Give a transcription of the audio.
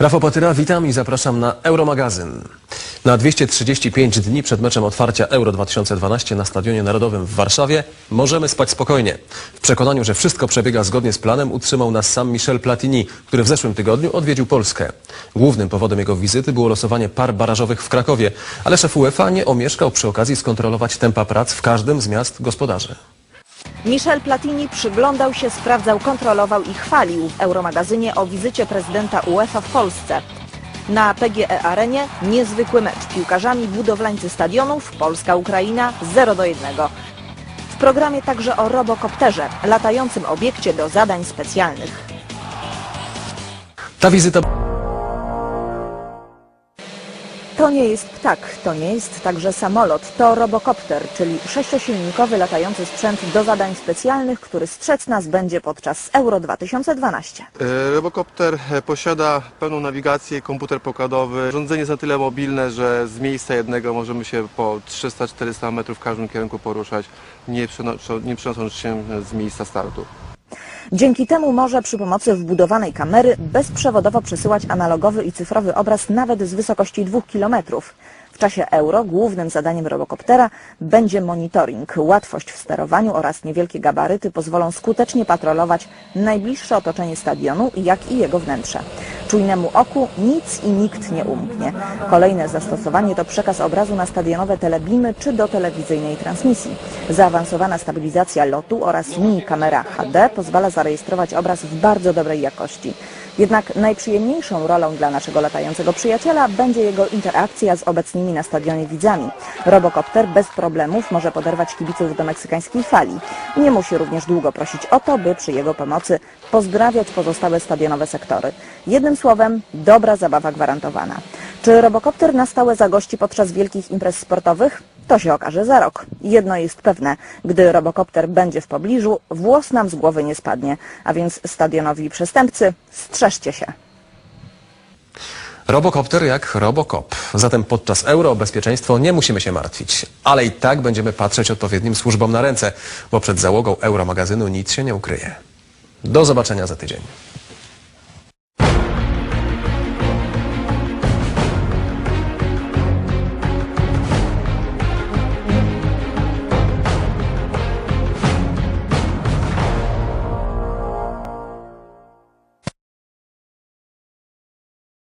Rafał Patyra, witam i zapraszam na Euromagazyn. Na 235 dni przed meczem otwarcia Euro 2012 na Stadionie Narodowym w Warszawie możemy spać spokojnie. W przekonaniu, że wszystko przebiega zgodnie z planem utrzymał nas sam Michel Platini, który w zeszłym tygodniu odwiedził Polskę. Głównym powodem jego wizyty było losowanie par barażowych w Krakowie, ale szef UEFA nie omieszkał przy okazji skontrolować tempa prac w każdym z miast gospodarzy. Michel Platini przyglądał się, sprawdzał, kontrolował i chwalił w Euromagazynie o wizycie prezydenta UEFA w Polsce. Na PGE Arenie niezwykły mecz. Piłkarzami budowlańcy stadionów Polska-Ukraina 0 do 1. W programie także o robokopterze, latającym obiekcie do zadań specjalnych. Ta wizyta To nie jest ptak, to nie jest także samolot, to robokopter, czyli sześciosilnikowy latający sprzęt do zadań specjalnych, który strzec nas będzie podczas Euro 2012. E, Robocopter e, posiada pełną nawigację, komputer pokładowy. Urządzenie jest na tyle mobilne, że z miejsca jednego możemy się po 300-400 metrów w każdym kierunku poruszać, nie, nie przenosząc się z miejsca startu. Dzięki temu może przy pomocy wbudowanej kamery bezprzewodowo przesyłać analogowy i cyfrowy obraz nawet z wysokości 2 km. W czasie euro głównym zadaniem robokoptera będzie monitoring. Łatwość w sterowaniu oraz niewielkie gabaryty pozwolą skutecznie patrolować najbliższe otoczenie stadionu, jak i jego wnętrze. Czujnemu oku nic i nikt nie umknie. Kolejne zastosowanie to przekaz obrazu na stadionowe telebimy czy do telewizyjnej transmisji. Zaawansowana stabilizacja lotu oraz mini kamera HD pozwala zarejestrować obraz w bardzo dobrej jakości. Jednak najprzyjemniejszą rolą dla naszego latającego przyjaciela będzie jego interakcja z obecnymi na stadionie widzami. Robokopter bez problemów może poderwać kibiców do meksykańskiej fali. Nie musi również długo prosić o to, by przy jego pomocy pozdrawiać pozostałe stadionowe sektory. Jednym słowem, dobra zabawa gwarantowana. Czy robokopter na stałe zagości podczas wielkich imprez sportowych? To się okaże za rok. Jedno jest pewne, gdy robokopter będzie w pobliżu, włos nam z głowy nie spadnie, a więc stadionowi przestępcy, strzeżcie się. Robokopter jak Robocop. Zatem podczas euro o bezpieczeństwo nie musimy się martwić. Ale i tak będziemy patrzeć odpowiednim służbom na ręce, bo przed załogą Euromagazynu nic się nie ukryje. Do zobaczenia za tydzień.